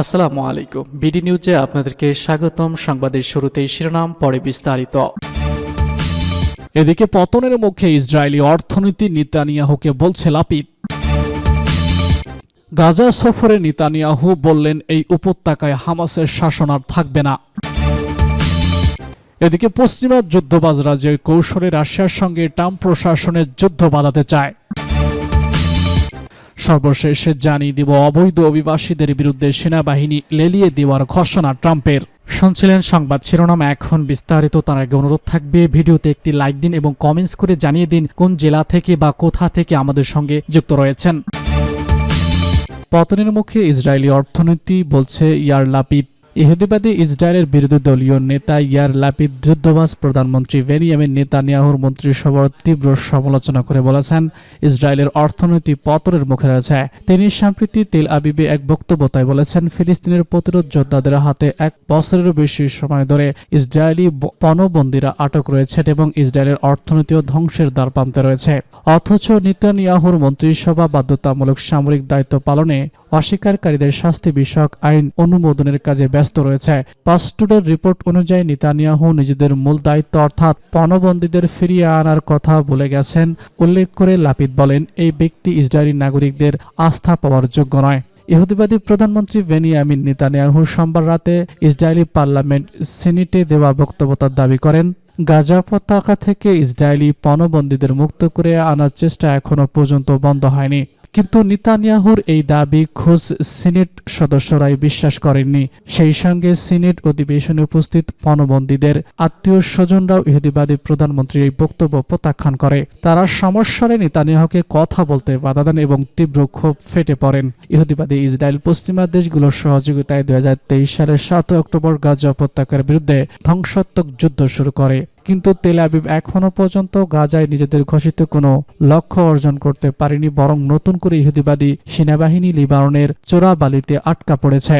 আসসালামু আলাইকুম। বিডি নিউজে আপনাদেরকে স্বাগতম। সংবাদের শুরুতেই শিরোনাম, পরে বিস্তারিত। এদিকে পতনের মুখে ইসরায়েলি অর্থনীতি নিতানিয়াহুকে বলছে লাপিদ গাজা সফরে নিতানিয়াহু বললেন, এই উপত্যকায় হামাসের শাসন আর থাকবে না। এদিকে পশ্চিমা যুদ্ধবাজরা যে কৌশলে রাশিয়ার সঙ্গে ট্রাম্প প্রশাসনের যুদ্ধ বাঁধাতে চায়। সর্বশেষে জানিয়ে দিব, অবৈধ অভিবাসীদের বিরুদ্ধে সেনাবাহিনী লেলিয়ে দেওয়ার ঘোষণা ট্রাম্পের। শুনছিলেন সংবাদ শিরোনাম, এখন বিস্তারিত, তার আগে অনুরোধ থাকবে, ভিডিওতে একটি লাইক দিন এবং কমেন্টস করে জানিয়ে দিন কোন জেলা থেকে বা কোথা থেকে আমাদের সঙ্গে যুক্ত রয়েছেন। পতনের মুখে ইসরায়েলি অর্থনীতি বলছে, ইয়ার লাপিদ ইহুদিবাদী ইসরায়েলের বিরোধী দলীয় নেতা ইয়ার লাপিদ যুদ্ধবাস প্রধানমন্ত্রী বেনিয়ামিন নেতানিয়াহুর মন্ত্রিসভার তীব্র সমালোচনা করে বলেছেন, ইসরায়েলের অর্থনীতি পতনের মুখে রয়েছে। তিনি সম্প্রতি তেল আবিবে এক বক্তব্য তাই বলেছেন, ফিলিস্তিনের প্রতিরোধ যোদ্ধাদের হাতে এক বছরেরও বেশি সময় ধরে ইসরায়েলি পণবন্দীরা আটক রয়েছেন এবং ইসরায়েলের অর্থনীতিও ধ্বংসের দ্বার প্রান্তে রয়েছে। অথচ নিতানিয়াহুর মন্ত্রিসভা বাধ্যতামূলক সামরিক দায়িত্ব পালনে অস্বীকারীদের শাস্তি বিষয়ক আইন অনুমোদনের কাজে ব্যস্ত রয়েছে। পাস্টুডের রিপোর্ট অনুযায়ী নিতানিয়াহু নিজেদের মূল দায়িত্ব অর্থাৎ পণবন্দীদের ফিরিয়ে আনার কথা বলে গেছেন, উল্লেখ করে লাপিদ বলেন, এই ব্যক্তি ইসরায়েলি নাগরিকদের আস্থা পাওয়ার যোগ্য নয়। ইহুদিবাদী প্রধানমন্ত্রী বেনিয়ামিন নেতানিয়াহু সোমবার রাতে ইসরায়েলি পার্লামেন্ট সিনেটে দেওয়া বক্তব্য দাবি করেন গাজা উপত্যকা থেকে ইসরায়েলি পণবন্দীদের মুক্ত করে আনার চেষ্টা এখনও পর্যন্ত বন্ধ হয়নি। কিন্তু নিতানিয়াহুর এই দাবি খোঁজ সিনেট সদস্যরাই বিশ্বাস করেননি। সেই সঙ্গে সিনেট অধিবেশনে উপস্থিত পণবন্দীদের আত্মীয় স্বজনরাও ইহুদিবাদী প্রধানমন্ত্রীর এই বক্তব্য প্রত্যাখ্যান করে। তারা সমস্যারে নেতানিয়াহুকে কথা বলতে বাধা দেন এবং তীব্র ক্ষোভ ফেটে পড়েন। ইহুদিবাদী ইসরায়েল পশ্চিমা দেশগুলোর সহযোগিতায় দু হাজার তেইশ সালের সাত অক্টোবর গাজা উপত্যকার বিরুদ্ধে ধ্বংসাত্মক যুদ্ধ শুরু করে। কিন্তু তেল আবিব এখনও পর্যন্ত গাজায় নিজেদের ঘোষিত কোনো লক্ষ্য অর্জন করতে পারেনি, বরং নতুন করে ইহুদিবাদী সেনাবাহিনী লিবারনের চোরাবালিতে আটকা পড়েছে।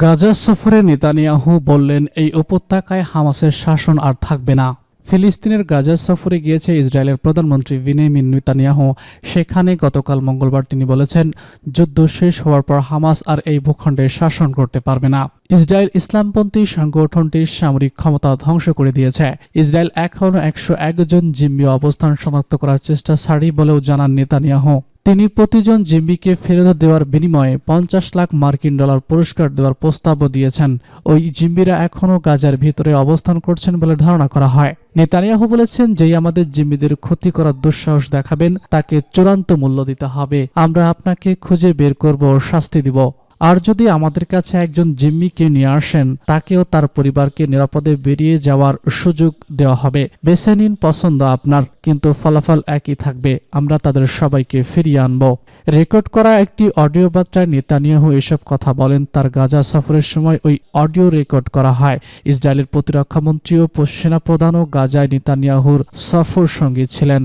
গাজা সফরে নেতানিয়াহু বললেন, এই উপত্যকায় হামাসের শাসন আর থাকবে না। ফিলিস্তিনের গাজা সফরে গিয়েছে ইসরায়েলের প্রধানমন্ত্রী বিনেমিন নেতানিয়াহু। সেখানে গতকাল মঙ্গলবার তিনি বলেছেন, যুদ্ধ শেষ হওয়ার পর হামাস আর এই ভূখণ্ডে শাসন করতে পারবে না। ইসরায়েল ইসলামপন্থী সংগঠনটির সামরিক ক্ষমতা ধ্বংস করে দিয়েছে। ইসরায়েল এখনও একশো একজন জিম্মি অবস্থান শনাক্ত করার চেষ্টা ছাড়ি বলেও জানান নেতানিয়াহু। তিনি প্রতিজন জিম্মিকে ফেরত দেওয়ার বিনিময়ে পঞ্চাশ লাখ মার্কিন ডলার পুরস্কার দেওয়ার প্রস্তাবও দিয়েছেন। ওই জিম্মিরা এখনও গাজার ভিতরে অবস্থান করছেন বলে ধারণা করা হয়। নেতানিয়াহু বলেছেন, যেই আমাদের জিম্মিদের ক্ষতি করার দুঃসাহস দেখাবেন, তাকে চূড়ান্ত মূল্য দিতে হবে। আমরা আপনাকে খুঁজে বের করব শাস্তি দিব। আর যদি আমাদের কাছে একজন জিম্মিকে নিয়ে আসেন, তাকেও তার পরিবারকে নিরাপদে বেরিয়ে যাওয়ার সুযোগ দেওয়া হবে। বেছে নিন পছন্দ আপনার, কিন্তু ফলাফল একই থাকবে। আমরা তাদের সবাইকে ফিরিয়ে আনব। রেকর্ড করা একটি অডিও বার্তায় নেতানিয়াহু এসব কথা বলেন। তার গাজা সফরের সময় ওই অডিও রেকর্ড করা হয়। ইসরায়েলের প্রতিরক্ষামন্ত্রী ও সেনাপ্রধানও গাজায় নেতানিয়াহুর সফর সঙ্গী ছিলেন।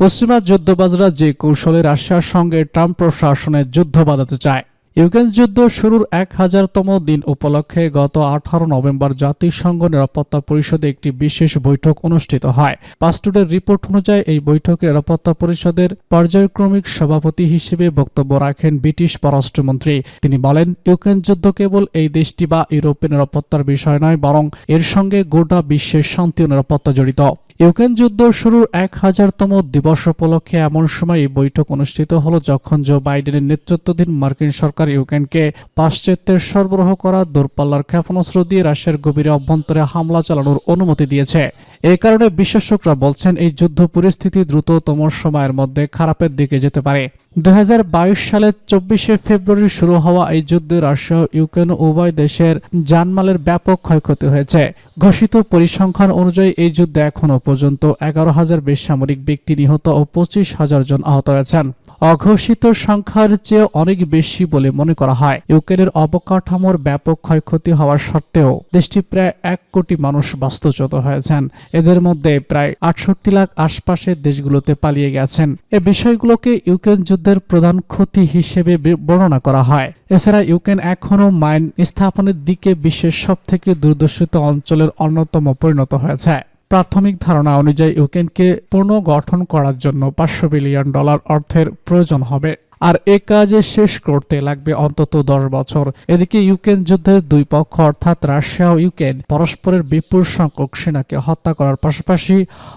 পশ্চিমা যুদ্ধবাজরা যে কৌশলে রাশিয়ার সঙ্গে ট্রাম্প প্রশাসনের যুদ্ধ বাঁধাতে চায়। ইউক্রেন যুদ্ধ শুরুর এক হাজারতম দিন উপলক্ষে গত আঠারো নভেম্বর জাতিসংঘ নিরাপত্তা পরিষদে একটি বিশেষ বৈঠক অনুষ্ঠিত হয়। পাস্টুডের রিপোর্ট অনুযায়ী এই বৈঠকে নিরাপত্তা পরিষদের পর্যায়ক্রমিক সভাপতি হিসেবে বক্তব্য রাখেন ব্রিটিশ পররাষ্ট্রমন্ত্রী। তিনি বলেন, ইউক্রেন যুদ্ধ কেবল এই দেশটি বা ইউরোপের নিরাপত্তার বিষয় নয়, বরং এর সঙ্গে গোটা বিশ্বের শান্তি ও নিরাপত্তা জড়িত। ইউক্রেন যুদ্ধ শুরুর এক হাজারতম দিবস উপলক্ষে এমন সময় এই বৈঠক অনুষ্ঠিত হল যখন জো বাইডেনের নেতৃত্বাধীন মার্কিন সরকার ইউক্রেনকে পাশ্চাত্যের সরবরাহ করা দূরপাল্লার ক্ষেপণাস্ত্র দিয়ে রাশিয়ার গভীরে অভ্যন্তরে হামলা চালানোর অনুমতি দিয়েছে। এ কারণে বিশেষজ্ঞরা বলছেন এই যুদ্ধ পরিস্থিতি দ্রুততম সময়ের মধ্যে খারাপের দিকে যেতে পারে। দু সালের চব্বিশে ফেব্রুয়ারি শুরু হওয়া এই যুদ্ধে রাশিয়া, ইউক্রেন উভয় দেশের জানমালের ব্যাপক ক্ষয়ক্ষতি হয়েছে। ঘোষিত পরিসংখ্যান অনুযায়ী এই যুদ্ধে এখনও পর্যন্ত এগারো হাজার বেসামরিক ব্যক্তি নিহত ও পঁচিশ হাজার জন আহত হয়েছেন। অঘোষিত সংখ্যার চেয়ে অনেক বেশি বলে মনে করা হয়। ইউক্রেনের অবকাঠামোর ব্যাপক ক্ষয়ক্ষতি হওয়ার সত্ত্বেও দেশটি প্রায় এক কোটি মানুষ বাস্তুচ্যুত হয়েছেন। এদের মধ্যে প্রায় আটষট্টি লাখ আশপাশের দেশগুলোতে পালিয়ে গেছেন। এ বিষয়গুলোকে ইউক্রেন যুদ্ধের প্রধান ক্ষতি হিসেবে বর্ণনা করা হয়। এছাড়া ইউক্রেন এখনও মাইন স্থাপনের দিকে বিশ্বের সবথেকে দুর্দর্শিত অঞ্চলের অন্যতম পরিণত হয়েছে। প্রাথমিক ধারণা অনুযায়ী ইউক্রেনকে পুনর্গঠন করার জন্য পাঁচশো বিলিয়ন ডলার অর্থের প্রয়োজন হবে। আর এ কাজে শেষ করতে লাগবে অন্তত দশ বছর। এদিকে ইউক্রেন যুদ্ধের দুই পক্ষ, অর্থাৎ রাশিয়া ও ইউক্রেন, পরস্পরের বিপুল সংখ্যক সেনাকে হত্যা করার পাশাপাশি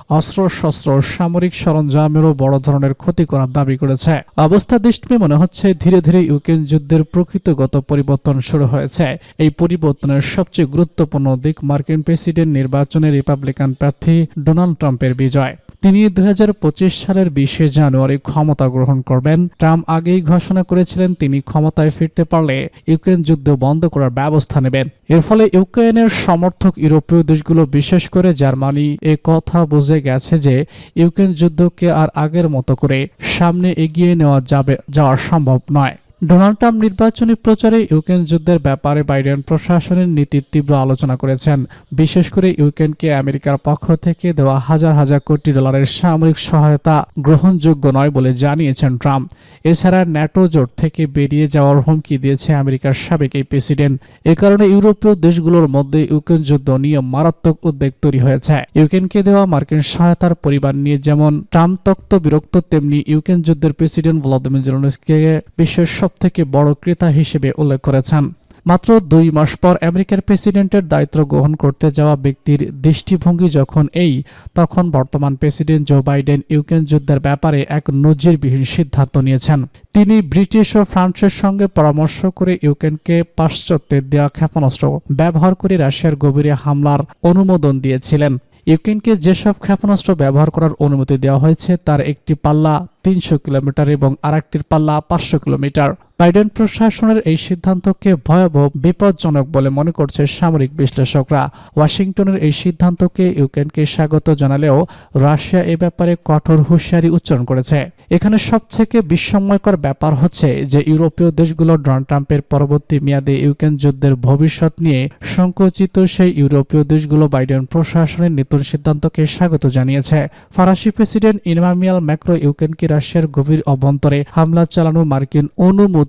অস্ত্রশস্ত্র ও সামরিক সরঞ্জামেরও বড় ধরনের ক্ষতি করার দাবি করেছে। অবস্থা দৃষ্টি মনে হচ্ছে ধীরে ধীরে ইউক্রেন যুদ্ধের প্রকৃতগত পরিবর্তন শুরু হয়েছে। এই পরিবর্তনের সবচেয়ে গুরুত্বপূর্ণ দিক মার্কিন প্রেসিডেন্ট নির্বাচনে রিপাবলিকান প্রার্থী ডোনাল্ড ট্রাম্পের বিজয়। তিনি দু হাজার পঁচিশ সালের বিশে জানুয়ারি ক্ষমতা গ্রহণ করবেন। ট্রাম্প আগেই ঘোষণা করেছিলেন তিনি ক্ষমতায় ফিরতে পারলে ইউক্রেন যুদ্ধ বন্ধ করার ব্যবস্থা নেবেন। এর ফলে ইউক্রেনের সমর্থক ইউরোপীয় দেশগুলো, বিশেষ করে জার্মানি, এ কথা বুঝে গেছে যে ইউক্রেন যুদ্ধকে আর আগের মতো করে সামনে এগিয়ে নেওয়া যাবে, যাওয়া সম্ভব নয়। ডোনাল্ড ট্রাম্প নির্বাচনী প্রচারে ইউক্রেন যুদ্ধের ব্যাপারে বাইডেন প্রশাসনের নীতির তীব্র আলোচনা করেছেন। বিশেষ করে ইউক্রেনকে আমেরিকার পক্ষ থেকে দেওয়া হাজার হাজার কোটি ডলারের সামরিক সহায়তা গ্রহণযোগ্য নয় বলে জানিয়েছেন ট্রাম্প। এছাড়া ন্যাটো জোট থেকে বেরিয়ে যাওয়ার হুমকি দিয়েছে আমেরিকার সাবেক এই প্রেসিডেন্ট। এ কারণে ইউরোপীয় দেশগুলোর মধ্যে ইউক্রেন যুদ্ধ নিয়ে মারাত্মক উদ্বেগ তৈরি হয়েছে। ইউক্রেনকে দেওয়া মার্কিন সহায়তার পরিবার নিয়ে যেমন ট্রাম্প তক্ত বিরক্ত, তেমনি ইউক্রেন যুদ্ধের প্রেসিডেন্ট ভলাদিমির জেলেনস্কিকে বিশ্বের সব থেকে বড় ক্রেতা হিসেবে উল্লেখ করেছেন। মাত্র দুই মাস পর আমেরিকার প্রেসিডেন্টের দায়িত্ব গ্রহণ করতে যাওয়া ব্যক্তির দৃষ্টিভঙ্গি যখন এই, তখন বর্তমান প্রেসিডেন্ট জো বাইডেন ইউক্রেন যুদ্ধের ব্যাপারে এক নজিরবিহীন সিদ্ধান্ত নিয়েছেন। তিনি ব্রিটিশ ও ফ্রান্সের সঙ্গে পরামর্শ করে ইউক্রেনকে পাশ্চাত্যের দেওয়া ক্ষেপণাস্ত্র ব্যবহার করে রাশিয়ার গভীরে হামলার অনুমোদন দিয়েছিলেন। ইউক্রেনকে যেসব ক্ষেপণাস্ত্র ব্যবহার করার অনুমতি দেওয়া হয়েছে, তার একটি পাল্লা তিনশো কিলোমিটার এবং আরেকটির পাল্লা পাঁচশো কিলোমিটার। বাইডেন প্রশাসনের এই সিদ্ধান্তকে ভয়াবহ, বিপজ্জনক বলে মনে করছে সামরিক বিশ্লেষকরা। ওয়াশিংটনের এই সিদ্ধান্তকে ইউক্রেনকে স্বাগত জানালেও রাশিয়া এ ব্যাপারে কঠোর হুঁশিয়ারি উচ্চারণ করেছে। এখানে সবথেকে বিস্ময়কর ব্যাপার হচ্ছে যে ইউরোপীয় দেশগুলো ডোনাল্ড ট্রাম্পের পরবর্তী মেয়াদে ইউক্রেন যুদ্ধের ভবিষ্যৎ নিয়ে সংকুচিত সেই ইউরোপীয় দেশগুলো বাইডেন প্রশাসনের নতুন সিদ্ধান্তকে স্বাগত জানিয়েছে। ফরাসি প্রেসিডেন্ট ইনমামিয়াল ম্যাক্রো ইউক্রেনকে রাশিয়ার গভীর অভ্যন্তরে হামলা চালানো মার্কিন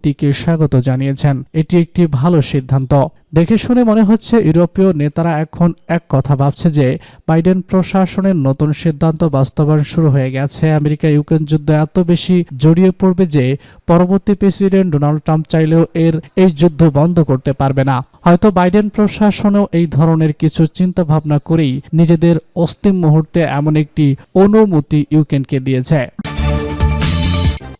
অনুমতিকে স্বাগত জানিয়েছেন। এটি একটি ভালো সিদ্ধান্ত। দেখে শুনে মনে হচ্ছে ইউরোপীয় নেতারা এখন এক কথা ভাবছে যে বাইডেন প্রশাসনের নতুন সিদ্ধান্ত বাস্তবায়ন শুরু হয়ে গেছে। আমেরিকা ইউক্রেন যুদ্ধ এত বেশি জড়িয়ে পড়বে যে পরবর্তী প্রেসিডেন্ট ডোনাল্ড ট্রাম্প চাইলেও এর এই যুদ্ধ বন্ধ করতে পারবে না। হয়তো বাইডেন প্রশাসনেও এই ধরনের কিছু চিন্তা ভাবনা করেই নিজেদের অস্তিম মুহূর্তে এমন একটি অনুমতি ইউক্রেনকে দিয়েছে।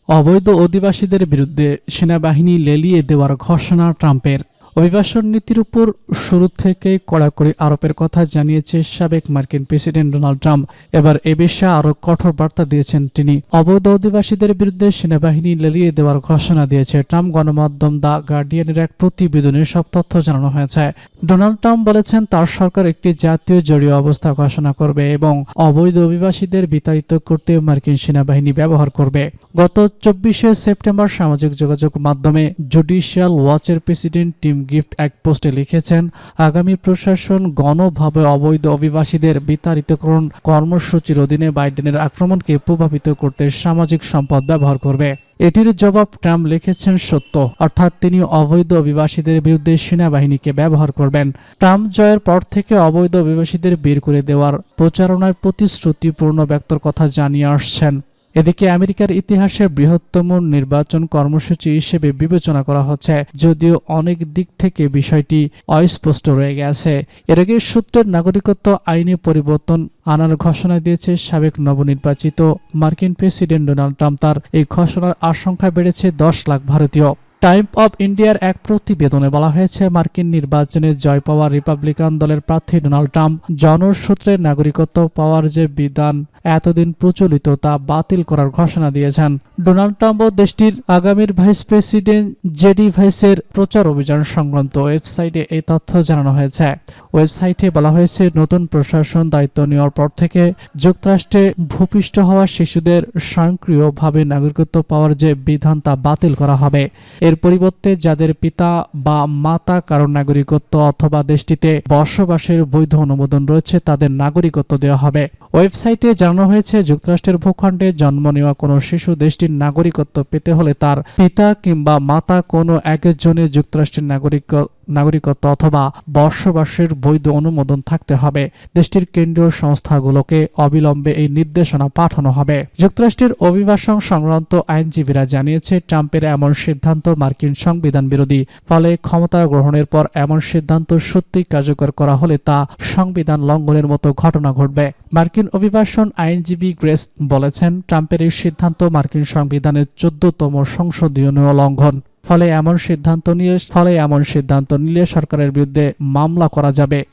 অবৈধ অধিবাসীদের বিরুদ্ধে সেনাবাহিনী লেলিয়ে দেওয়ার ঘোষণা ট্রাম্পের। অভিবাসন নীতির উপর শুরু থেকেই কড়াকড়ি আরোপের কথা জানিয়েছে সাবেক মার্কিন প্রেসিডেন্ট ডোনাল্ড ট্রাম্প। এবার এ বিষয়ে আরও কঠোর বার্তা দিয়েছেন তিনি। অবৈধ অধিবাসীদের বিরুদ্ধে সেনাবাহিনী লেলিয়ে দেওয়ার ঘোষণা দিয়েছে ট্রাম্প। গণমাধ্যম দ্য গার্ডিয়ানের এক প্রতিবেদনে সব তথ্য জানানো হয়েছে। ডোনাল্ড ট্রাম্প বলেছেন, তার সরকার একটি জাতীয় জরুরি অবস্থা ঘোষণা করবে এবং অবৈধ অভিবাসীদের বিতাড়িত করতে মার্কিন সেনাবাহিনী ব্যবহার করবে। গত চব্বিশে সেপ্টেম্বর সামাজিক যোগাযোগ মাধ্যমে জুডিশিয়াল ওয়াচের প্রেসিডেন্ট টিম গিফট এক পোস্টে লিখেছেন, আগামী প্রশাসন গণভাবে অবৈধ অভিবাসীদের বিতাড়িতকরণ কর্মসূচির অধীনে বাইডেনের আক্রমণকে প্রভাবিত করতে সামাজিক সম্পদ ব্যবহার করবে। এটির জবাব ট্রাম্প লিখেছেন, সত্য। অর্থাৎ তিনি অবৈধ অভিবাসীদের বিরুদ্ধে সেনাবাহিনীকে ব্যবহার করবেন। ট্রাম্প জয়ের পর থেকে অবৈধ অভিবাসীদের বের করে দেওয়ার প্রচারণায় প্রতিশ্রুতিপূর্ণ ব্যক্তর কথা জানিয়ে আসছেন। এদিকে আমেরিকার ইতিহাসের বৃহত্তম নির্বাচন কর্মসূচি হিসেবে বিবেচনা করা হচ্ছে, যদিও অনেক দিক থেকে বিষয়টি অস্পষ্ট রয়ে গেছে। এর আগে সূত্রের নাগরিকত্ব আইনে পরিবর্তন আনার ঘোষণা দিয়েছে সাবেক নবনির্বাচিত মার্কিন প্রেসিডেন্ট ডোনাল্ড ট্রাম্প। তার এই ঘোষণার আশঙ্কা বেড়েছে দশ লাখ ভারতীয়। টাইম অব ইন্ডিয়ার এক প্রতিবেদনে বলা হয়েছে, মার্কিন নির্বাচনে জয় পাওয়া রিপাবলিকান দলের প্রার্থী ডোনাল্ড ট্রাম্প জনসূত্রে নাগরিকত্ব পাওয়ার যে বিধান এতদিন প্রচলিত তা বাতিল করার ঘোষণা দিয়েছেন। ডোনাল্ড ট্রাম্প ও দেশটির আগামীর ভাইস প্রেসিডেন্ট জেডি ভাইসের প্রচার অভিযান সংক্রান্ত ওয়েবসাইটে এই তথ্য জানানো হয়েছে। ওয়েবসাইটে বলা হয়েছে, নতুন প্রশাসন দায়িত্ব নেওয়ার পর থেকে যুক্তরাষ্ট্রে ভূপিষ্ঠ হওয়া শিশুদের স্বয়ংক্রিয়ভাবে নাগরিকত্ব পাওয়ার যে বিধান তা বাতিল করা হবে। এর পরিবর্তে যাদের পিতা বা মাতা কারণ নাগরিকত্ব অথবা দেশটিতে বসবাসের বৈধ অনুমোদন রয়েছে, তাদের নাগরিকত্ব দেওয়া হবে। ওয়েবসাইটে জানানো হয়েছে, যুক্তরাষ্ট্রের ভূখণ্ডে জন্ম নেওয়া কোনো শিশু দেশটির নাগরিকত্ব পেতে হলে তার পিতা কিংবা মাতা কোনো একজনের যুক্তরাষ্ট্রের নাগরিক নাগরিকত্ব অথবা বসবাসের বৈধ অনুমোদন থাকতে হবে। দেশটির কেন্দ্রীয় সংস্থাগুলোকে অবিলম্বে এই নির্দেশনা পাঠানো হবে। যুক্তরাষ্ট্রের অভিবাসন সংক্রান্ত আইনজীবীরা জানিয়েছে, ট্রাম্পের এমন সিদ্ধান্ত মার্কিন সংবিধান বিরোধী, ফলে ক্ষমতা গ্রহণের পর এমন সিদ্ধান্ত সত্যি কার্যকর করা হলে তা সংবিধান লঙ্ঘনের মতো ঘটনা ঘটবে। মার্কিন অভিবাসন আইনজীবী গ্রেস বলেছেন, ট্রাম্পের এই সিদ্ধান্ত মার্কিন সংবিধানের চোদ্দতম সংসদীয় লঙ্ঘন ফলে এমন সিদ্ধান্ত নিয়ে ফলে এমন সিদ্ধান্ত নিলে সরকারের বিরুদ্ধে মামলা করা যাবে।